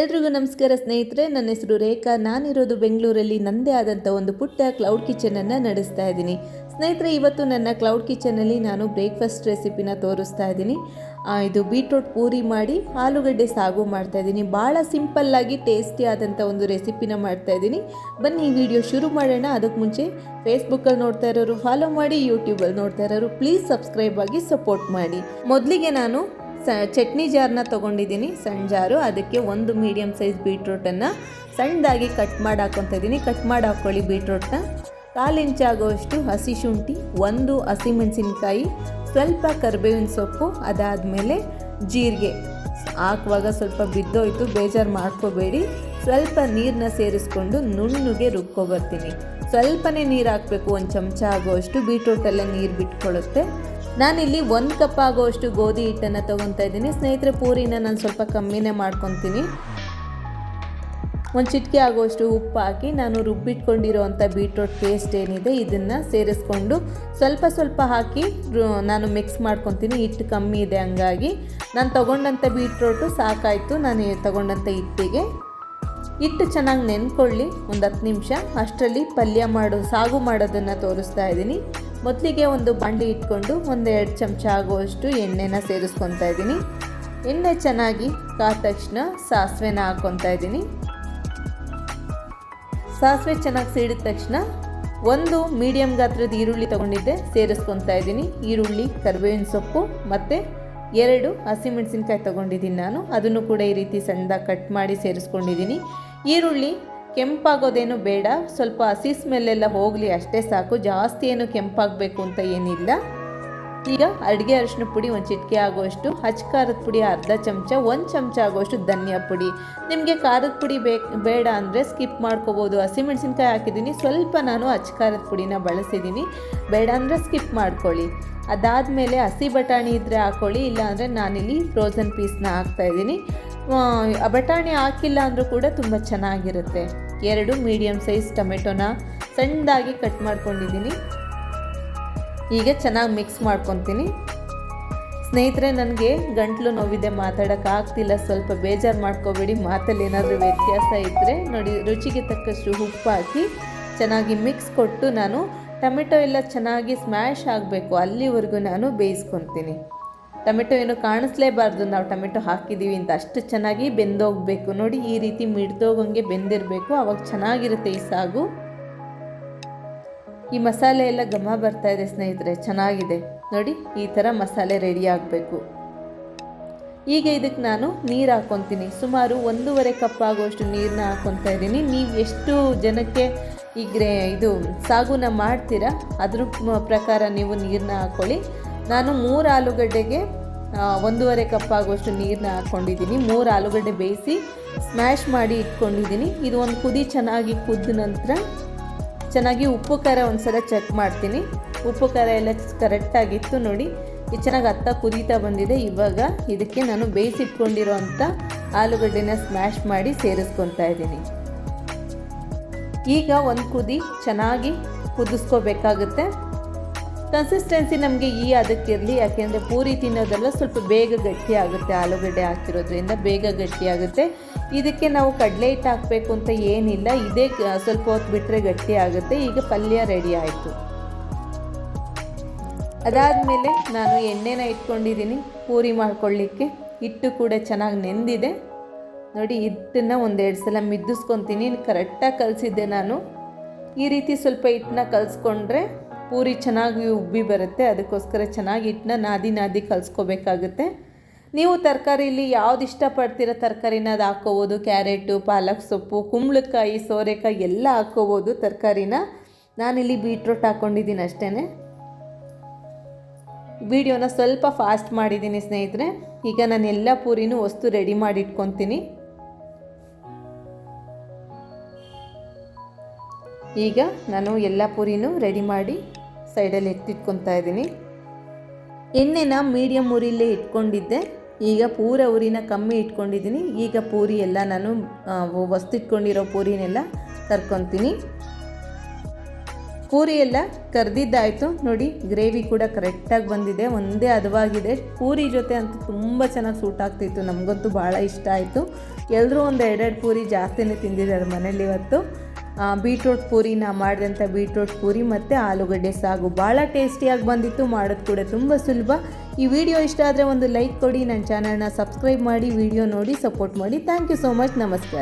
ಎಲ್ರಿಗೂ ನಮಸ್ಕಾರ ಸ್ನೇಹಿತರೆ, ನನ್ನ ಹೆಸರು ರೇಖಾ. ನಾನಿರೋದು ಬೆಂಗಳೂರಲ್ಲಿ. ನನ್ನದೇ ಆದಂಥ ಒಂದು ಪುಟ್ಟ ಕ್ಲೌಡ್ ಕಿಚನನ್ನು ನಡೆಸ್ತಾ ಇದ್ದೀನಿ. ಸ್ನೇಹಿತರೆ, ಇವತ್ತು ನನ್ನ ಕ್ಲೌಡ್ ಕಿಚನಲ್ಲಿ ನಾನು ಬ್ರೇಕ್ಫಾಸ್ಟ್ ರೆಸಿಪಿನ ತೋರಿಸ್ತಾ ಇದ್ದೀನಿ. ಇದು ಬೀಟ್ರೂಟ್ ಪೂರಿ ಮಾಡಿ, ಆಲೂಗಡ್ಡೆ ಸಾಗು ಮಾಡ್ತಾ ಇದ್ದೀನಿ. ಭಾಳ ಸಿಂಪಲ್ಲಾಗಿ ಟೇಸ್ಟಿ ಆದಂಥ ಒಂದು ರೆಸಿಪಿನ ಮಾಡ್ತಾ ಇದ್ದೀನಿ. ಬನ್ನಿ, ಈ ವಿಡಿಯೋ ಶುರು ಮಾಡೋಣ. ಅದಕ್ಕೆ ಮುಂಚೆ ಫೇಸ್ಬುಕ್ಕಲ್ಲಿ ನೋಡ್ತಾ ಇರೋರು ಫಾಲೋ ಮಾಡಿ ಯೂಟ್ಯೂಬಲ್ಲಿ ನೋಡ್ತಾ ಇರೋರು ಪ್ಲೀಸ್ ಸಬ್ಸ್ಕ್ರೈಬ್ ಆಗಿ ಸಪೋರ್ಟ್ ಮಾಡಿ. ಮೊದಲಿಗೆ ನಾನು ಸ ಚಟ್ನಿ ಜಾರನ್ನ ತೊಗೊಂಡಿದ್ದೀನಿ, ಸಣ್ಣ ಜಾರು. ಅದಕ್ಕೆ ಒಂದು ಮೀಡಿಯಮ್ ಸೈಜ್ ಬೀಟ್ರೂಟನ್ನು ಸಣ್ಣದಾಗಿ ಕಟ್ ಮಾಡಿ ಹಾಕ್ಕೊತಾ ಇದ್ದೀನಿ ಕಟ್ ಮಾಡಿ ಹಾಕ್ಕೊಳ್ಳಿ ಬೀಟ್ರೂಟ್ನ ಕಾಲು ಇಂಚಾಗುವಷ್ಟು ಹಸಿ ಶುಂಠಿ, ಒಂದು ಹಸಿಮೆಣಸಿನ್ಕಾಯಿ ಸ್ವಲ್ಪ ಕರಿಬೇವಿನ ಸೊಪ್ಪು, ಅದಾದಮೇಲೆ ಜೀರಿಗೆ. ಹಾಕುವಾಗ ಸ್ವಲ್ಪ ಬಿದ್ದೋಯ್ತು, ಬೇಜಾರು ಮಾಡ್ಕೋಬೇಡಿ. ಸ್ವಲ್ಪ ನೀರನ್ನ ಸೇರಿಸ್ಕೊಂಡು ನುಣ್ಣಗೆ ರುಬ್ಕೊಬರ್ತೀನಿ ಸ್ವಲ್ಪನೇ ನೀರು ಹಾಕಬೇಕು, ಒಂದು ಚಮಚ ಆಗುವಷ್ಟು ಬೀಟ್ರೂಟೆಲ್ಲ ನೀರು ಬಿಟ್ಕೊಳ್ಳುತ್ತೆ ನಾನಿಲ್ಲಿ ಒಂದು ಕಪ್ ಆಗುವಷ್ಟು ಗೋಧಿ ಹಿಟ್ಟನ್ನು ತೊಗೊತಾ ಇದ್ದೀನಿ. ಸ್ನೇಹಿತರೆ, ಪೂರಿನ ನಾನು ಸ್ವಲ್ಪ ಕಮ್ಮಿನೇ ಮಾಡ್ಕೊತೀನಿ. ಒಂದು ಚಿಟಿಕೆ ಆಗುವಷ್ಟು ಉಪ್ಪು ಹಾಕಿ ನಾನು ರುಬ್ಬಿಟ್ಕೊಂಡಿರೋವಂಥ ಬೀಟ್ರೋಟ್ ಪೇಸ್ಟ್ ಏನಿದೆ ಇದನ್ನು ಸೇರಿಸ್ಕೊಂಡು ಸ್ವಲ್ಪ ಸ್ವಲ್ಪ ಹಾಕಿ ನಾನು ಮಿಕ್ಸ್ ಮಾಡ್ಕೊತೀನಿ. ಹಿಟ್ಟು ಕಮ್ಮಿ ಇದೆ ಹಂಗಾಗಿ. ನಾನು ತೊಗೊಂಡಂಥ ಬೀಟ್ರೋಟು ಸಾಕಾಯಿತು. ನಾನು ತೊಗೊಂಡಂಥ ಹಿಟ್ಟಿಗೆ. ಹಿಟ್ಟು ಚೆನ್ನಾಗಿ ನೆನ್ಕೊಳ್ಳಿ. ಒಂದು ಹತ್ತು ನಿಮಿಷ. ಅಷ್ಟರಲ್ಲಿ ಪಲ್ಯ ಮಾಡೋ ಸಾಗು ಮಾಡೋದನ್ನು ತೋರಿಸ್ತಾ ಇದ್ದೀನಿ. ಮೊದಲಿಗೆ ಒಂದು ಬಾಂಡಿ ಇಟ್ಕೊಂಡು ಒಂದು ಎರಡು ಚಮಚ ಆಗುವಷ್ಟು ಎಣ್ಣೆನ ಸೇರಿಸ್ಕೊತಾ ಇದ್ದೀನಿ. ಎಣ್ಣೆ ಚೆನ್ನಾಗಿ ಕಾದ ತಕ್ಷಣ ಸಾಸಿವೆನ ಹಾಕ್ಕೊತಾ ಇದ್ದೀನಿ. ಸಾಸಿವೆ ಚೆನ್ನಾಗಿ ಸಿಡಿದ ತಕ್ಷಣ ಒಂದು ಮೀಡಿಯಮ್ ಗಾತ್ರದ ಈರುಳ್ಳಿ ತೊಗೊಂಡಿದ್ದೆ, ಸೇರಿಸ್ಕೊತಾ ಇದ್ದೀನಿ. ಈರುಳ್ಳಿ, ಕರಿಬೇವಿನ ಸೊಪ್ಪು ಮತ್ತು ಎರಡು ಹಸಿಮೆಣಸಿನ್ಕಾಯಿ ತೊಗೊಂಡಿದ್ದೀನಿ ನಾನು. ಅದನ್ನು ಕೂಡ ಈ ರೀತಿ ಸಣ್ಣದಾಗಿ ಕಟ್ ಮಾಡಿ ಸೇರಿಸ್ಕೊಂಡಿದ್ದೀನಿ. ಈರುಳ್ಳಿ ಕೆಂಪಾಗೋದೇನು ಬೇಡ. ಸ್ವಲ್ಪ ಹಸಿ ಸ್ಮೆಲ್ಲೆಲ್ಲ ಹೋಗಲಿ, ಅಷ್ಟೇ ಸಾಕು. ಜಾಸ್ತಿ ಏನು ಕೆಂಪಾಗಬೇಕು ಅಂತ ಏನಿಲ್ಲ. ಈಗ ಅಡುಗೆ ಅರಿಶಿನ ಪುಡಿ ಒಂದು ಚಿಟಿಕೆ ಆಗುವಷ್ಟು ಹಚ್ ಖಾರದ ಪುಡಿ ಅರ್ಧ ಚಮಚ, ಒಂದು ಚಮಚ ಆಗುವಷ್ಟು ಧನಿಯಾ ಪುಡಿ. ನಿಮಗೆ ಖಾರದ ಪುಡಿ ಬೇಕು, ಬೇಡ ಅಂದರೆ ಸ್ಕಿಪ್ ಮಾಡ್ಕೋಬೋದು. ಹಸಿಮೆಣಸಿನ್ಕಾಯಿ ಹಾಕಿದ್ದೀನಿ. ಸ್ವಲ್ಪ ನಾನು ಹಚ್ ಖಾರದ ಪುಡಿನ ಬಳಸಿದ್ದೀನಿ ಬೇಡ ಅಂದರೆ ಸ್ಕಿಪ್ ಮಾಡ್ಕೊಳ್ಳಿ. ಅದಾದಮೇಲೆ ಹಸಿ ಬಟಾಣಿ ಇದ್ದರೆ ಹಾಕ್ಕೊಳ್ಳಿ ಇಲ್ಲಾಂದರೆ ನಾನಿಲ್ಲಿ ಫ್ರೋಝನ್ ಪೀಸ್ನ ಹಾಕ್ತಾಯಿದ್ದೀನಿ ಬಟಾಣಿ ಹಾಕಿಲ್ಲ ಅಂದರೂ ಕೂಡ ತುಂಬ ಚೆನ್ನಾಗಿರುತ್ತೆ. ಎರಡು ಮೀಡಿಯಮ್ ಸೈಜ್ ಟೊಮೆಟೊನ ಸಣ್ಣದಾಗಿ ಕಟ್ ಮಾಡ್ಕೊಂಡಿದ್ದೀನಿ. ಈಗ ಚೆನ್ನಾಗಿ ಮಿಕ್ಸ್ ಮಾಡ್ಕೊತೀನಿ. ಸ್ನೇಹಿತರೆ, ನನಗೆ ಗಂಟ್ಲು ನೋವಿದೆ ಮಾತಾಡೋಕ್ಕಾಗ್ತಿಲ್ಲ ಸ್ವಲ್ಪ ಬೇಜಾರು ಮಾಡ್ಕೋಬೇಡಿ. ಮಾತಲ್ಲಿ ಏನಾದರೂ ವ್ಯತ್ಯಾಸ ಇದ್ದರೆ ನೋಡಿ, ರುಚಿಗೆ ತಕ್ಕಷ್ಟು ಉಪ್ಪು ಹಾಕಿ ಚೆನ್ನಾಗಿ ಮಿಕ್ಸ್ ಕೊಟ್ಟು ನಾನು ಟೊಮೆಟೊ ಎಲ್ಲ ಚೆನ್ನಾಗಿ ಸ್ಮ್ಯಾಶ್ ಆಗಬೇಕು. ಅಲ್ಲಿವರೆಗೂ ನಾನು ಬೇಯಿಸ್ಕೊತೀನಿ. ಟೊಮೆಟೊ ಏನು ಕಾಣಿಸ್ಲೇಬಾರ್ದು. ನಾವು ಟೊಮೆಟೊ ಹಾಕಿದ್ದೀವಿ ಅಂತ ಅಷ್ಟು ಚೆನ್ನಾಗಿ ಬೆಂದೋಗಬೇಕು. ನೋಡಿ ಈ ರೀತಿ ಮಿಡ್ದೋಗಂಗೆ ಬೆಂದಿರಬೇಕು. ಅವಾಗ ಚೆನ್ನಾಗಿರುತ್ತೆ ಈ ಸಾಗು. ಈ ಮಸಾಲೆ ಎಲ್ಲ ಘಮ ಬರ್ತಾ ಇದೆ ಸ್ನೇಹಿತರೆ, ಚೆನ್ನಾಗಿದೆ. ನೋಡಿ ಈ ಥರ ಮಸಾಲೆ ರೆಡಿ ಆಗಬೇಕು. ಈಗ ಇದಕ್ಕೆ ನಾನು ನೀರು ಹಾಕ್ಕೊತೀನಿ ಸುಮಾರು ಒಂದೂವರೆ ಕಪ್ ಆಗುವಷ್ಟು ನೀರನ್ನ ಹಾಕ್ಕೊತಾ ಇದ್ದೀನಿ. ನೀವು ಎಷ್ಟು ಜನಕ್ಕೆ ಈ ಗ್ರೇ ಇದು ಸಾಗುನ ಮಾಡ್ತೀರಾ, ಅದ್ರ ಪ್ರಕಾರ ನೀವು ನೀರನ್ನ ಹಾಕ್ಕೊಳ್ಳಿ ನಾನು ಮೂರು ಆಲೂಗಡ್ಡೆಗೆ ಒಂದೂವರೆ ಕಪ್ ಆಗುವಷ್ಟು ನೀರನ್ನ ಹಾಕ್ಕೊಂಡಿದ್ದೀನಿ. ಮೂರು ಆಲೂಗಡ್ಡೆ ಬೇಯಿಸಿ ಸ್ಮ್ಯಾಶ್ ಮಾಡಿ ಇಟ್ಕೊಂಡಿದ್ದೀನಿ. ಇದು ಒಂದು ಕುದಿ ಚೆನ್ನಾಗಿ ಕುದ್ದ ನಂತರ ಚೆನ್ನಾಗಿ ಉಪ್ಪು ಖಾರ ಒಂದ್ಸಲ ಚೆಕ್ ಮಾಡ್ತೀನಿ. ಉಪ್ಪು ಖಾರ ಎಲ್ಲ ಕರೆಕ್ಟಾಗಿತ್ತು ನೋಡಿ. ಇದು ಚೆನ್ನಾಗಿ ಹತ್ತ ಕುದೀತಾ ಬಂದಿದೆ. ಇವಾಗ ಇದಕ್ಕೆ ನಾನು ಬೇಯಿಸಿಟ್ಕೊಂಡಿರೋ ಅಂಥ ಆಲೂಗಡ್ಡೆನ ಸ್ಮ್ಯಾಶ್ ಮಾಡಿ ಸೇರಿಸ್ಕೊತಾ ಇದ್ದೀನಿ. ಈಗ ಒಂದು ಕುದಿ ಚೆನ್ನಾಗಿ ಕುದಿಸ್ಕೋಬೇಕಾಗುತ್ತೆ. ಕನ್ಸಿಸ್ಟೆನ್ಸಿ ನಮಗೆ ಈ ಅದಕ್ಕಿರಲಿ ಯಾಕೆಂದರೆ ಪೂರಿ ತಿನ್ನೋದೆಲ್ಲ ಸ್ವಲ್ಪ ಬೇಗ ಗಟ್ಟಿ ಆಗುತ್ತೆ. ಆಲೂಗಡ್ಡೆ ಹಾಕಿರೋದ್ರಿಂದ ಬೇಗ ಗಟ್ಟಿ ಆಗುತ್ತೆ. ಇದಕ್ಕೆ ನಾವು ಕಡಲೆ ಹಿಟ್ಟು ಹಾಕಬೇಕು ಅಂತ ಏನಿಲ್ಲ. ಇದೇ ಸ್ವಲ್ಪ ಹೊತ್ತು ಬಿಟ್ಟರೆ ಗಟ್ಟಿ ಆಗುತ್ತೆ. ಈಗ ಪಲ್ಯ ರೆಡಿ ಆಯಿತು. ಅದಾದಮೇಲೆ ನಾನು ಎಣ್ಣೆನ ಇಟ್ಕೊಂಡಿದ್ದೀನಿ ಪೂರಿ ಮಾಡ್ಕೊಳ್ಳಿಕ್ಕೆ. ಹಿಟ್ಟು ಕೂಡ ಚೆನ್ನಾಗಿ ನೆಂದಿದೆ. ನೋಡಿ, ಹಿಟ್ಟನ್ನು ಒಂದೆರಡು ಸಲ ಮಿದ್ದಿಸ್ಕೊತೀನಿ. ಕರೆಕ್ಟಾಗಿ ಕಲಿಸಿದ್ದೆ ನಾನು. ಈ ರೀತಿ ಸ್ವಲ್ಪ ಹಿಟ್ಟನ್ನ ಕಲಿಸ್ಕೊಂಡ್ರೆ ಪೂರಿ ಚೆನ್ನಾಗಿ ಉಬ್ಬಿ ಬರುತ್ತೆ. ಅದಕ್ಕೋಸ್ಕರ ಚೆನ್ನಾಗಿ ಹಿಟ್ಟನ್ನ ನಾದಿ ನಾದಿ ಕಲಿಸ್ಕೋಬೇಕಾಗುತ್ತೆ. ನೀವು ತರಕಾರಿಲಿ ಯಾವ್ದು ಇಷ್ಟಪಡ್ತೀರೋ ತರಕಾರಿನ ಅದು ಹಾಕ್ಕೋಬೋದು ಕ್ಯಾರೆಟು, ಪಾಲಕ್ ಸೊಪ್ಪು, ಕುಂಬಳಕಾಯಿ, ಸೋರೆಕಾಯಿ ಎಲ್ಲ ಹಾಕ್ಕೋಬೋದು ತರಕಾರಿನ. ನಾನಿಲ್ಲಿ ಬೀಟ್ರೂಟ್ ಹಾಕ್ಕೊಂಡಿದ್ದೀನಿ ಅಷ್ಟೇ ವಿಡಿಯೋನ ಸ್ವಲ್ಪ ಫಾಸ್ಟ್ ಮಾಡಿದ್ದೀನಿ ಸ್ನೇಹಿತರೆ. ಈಗ ನಾನು ಎಲ್ಲ ಪೂರಿನೂ ವಸ್ತು ರೆಡಿ ಮಾಡಿ ಇಟ್ಕೊತೀನಿ ಈಗ ನಾನು ಎಲ್ಲ ಪೂರಿನೂ ರೆಡಿ ಮಾಡಿ ಸೈಡಲ್ಲಿ ಎತ್ತಿಟ್ಕೊತಾ ಇದ್ದೀನಿ. ಎಣ್ಣೆನ ಮೀಡಿಯಂ ಉರಿಲೇ ಇಟ್ಕೊಂಡಿದ್ದೆ. ಈಗ ಪೂರ ಉರಿನ ಕಮ್ಮಿ ಇಟ್ಕೊಂಡಿದ್ದೀನಿ. ಈಗ ಪೂರಿ ಎಲ್ಲ ನಾನು ವಸ್ತಿಟ್ಕೊಂಡಿರೋ ಪೂರಿನೆಲ್ಲ ಕರ್ಕೊತೀನಿ. ಪೂರಿ ಎಲ್ಲ ಕರೆದಿದ್ದಾಯಿತು. ನೋಡಿ ಗ್ರೇವಿ ಕೂಡ ಕರೆಕ್ಟಾಗಿ ಬಂದಿದೆ. ಒಂದೇ ಹದವಾಗಿದೆ ಪೂರಿ ಜೊತೆ ಅಂತೂ ತುಂಬ ಚೆನ್ನಾಗಿ ಸೂಟ್ ಆಗ್ತಿತ್ತು. ನಮಗಂತೂ ಭಾಳ ಇಷ್ಟ ಆಯಿತು. ಎಲ್ಲರೂ ಒಂದು ಎರಡೆರಡು ಪೂರಿ ಜಾಸ್ತಿನೇ ತಿಂದಿದ್ದಾರೆ ಮನೇಲಿ ಇವತ್ತು. ಬೀಟ್ರೂಟ್ ಪೂರಿ ನಾ ಮಾಡಿದಂಥ ಬೀಟ್ರೂಟ್ ಪೂರಿ ಮತ್ತು ಆಲೂಗಡ್ಡೆ ಸಾಗು ಭಾಳ ಟೇಸ್ಟಿಯಾಗಿ ಬಂದಿತ್ತು, ಮಾಡೋದು ಕೂಡ ತುಂಬ ಸುಲಭ. ಈ ವಿಡಿಯೋ ಇಷ್ಟ ಆದರೆ ಒಂದು ಲೈಕ್ ಕೊಡಿ, ನನ್ನ ಚಾನಲ್ನ ಸಬ್ಸ್ಕ್ರೈಬ್ ಮಾಡಿ, ವಿಡಿಯೋ ನೋಡಿ, ಸಪೋರ್ಟ್ ಮಾಡಿ. ಥ್ಯಾಂಕ್ ಯು ಸೋ ಮಚ್, ನಮಸ್ಕಾರ.